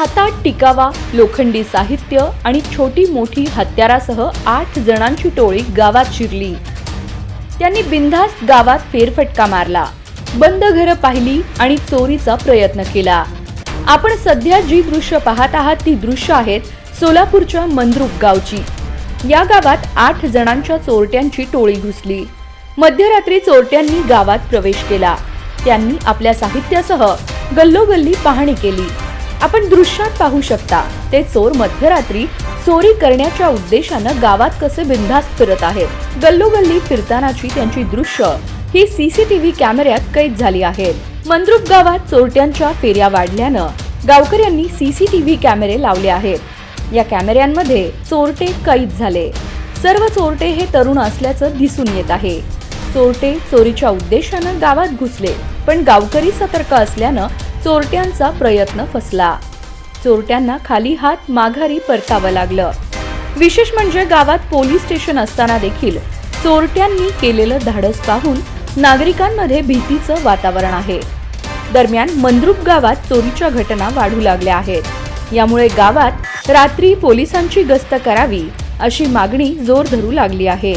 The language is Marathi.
हातात टिकावा लोखंडी साहित्य आणि छोटी मोठी हत्यारासह आठ जणांची टोळी गावात शिरली. त्यांनी बिनधास्त गावात फेरफटका मारला. बंद घरं पाहिली आणि चोरीचा प्रयत्न केला. आपण सध्या जी दृश्य पाहत आहात ती दृश्य आहेत सोलापूरच्या मंद्रुप गावची. या गावात आठ जणांच्या चोरट्यांची टोळी घुसली. मध्यरात्री चोरट्यांनी गावात प्रवेश केला. त्यांनी आपल्या साहित्यासह गल्लोगल्ली पाहणी केली. आपण दृश्यात पाहू शकता ते चोर मध्यरात्री चोरी करण्याच्या उद्देशानं गावात कसे बिनधास्त फिरत आहेत. गल्लोगल्ली फिरतानाची त्यांची दृश्य ही सीसीटीव्ही कॅमेऱ्यात कैद झाली आहेत मंद्रुप गावात चोरट्यांच्या फेऱ्या वाढल्यानं गावकऱ्यांनी सीसीटीव्ही कॅमेरे लावले आहेत. या कॅमेऱ्यांमध्ये चोरटे कैद झाले. सर्व चोरटे हे तरुण असल्याचं दिसून येत आहे. चोरटे चोरीच्या उद्देशानं गावात घुसले पण गावकरी सतर्क असल्यानं चोरट्यांचा प्रयत्न फसला. चोरट्यांना खाली हात माघारी परतावं लागलं. विशेष म्हणजे गावात पोलीस स्टेशन असताना देखील चोरट्यांनी केलेलं धाडस पाहून नागरिकांमध्ये भीतीचं वातावरण आहे. दरम्यान मंद्रुप गावात चोरीच्या घटना वाढू लागल्या आहेत. यामुळे गावात रात्री पोलिसांची गस्त करावी अशी मागणी जोर धरू लागली आहे.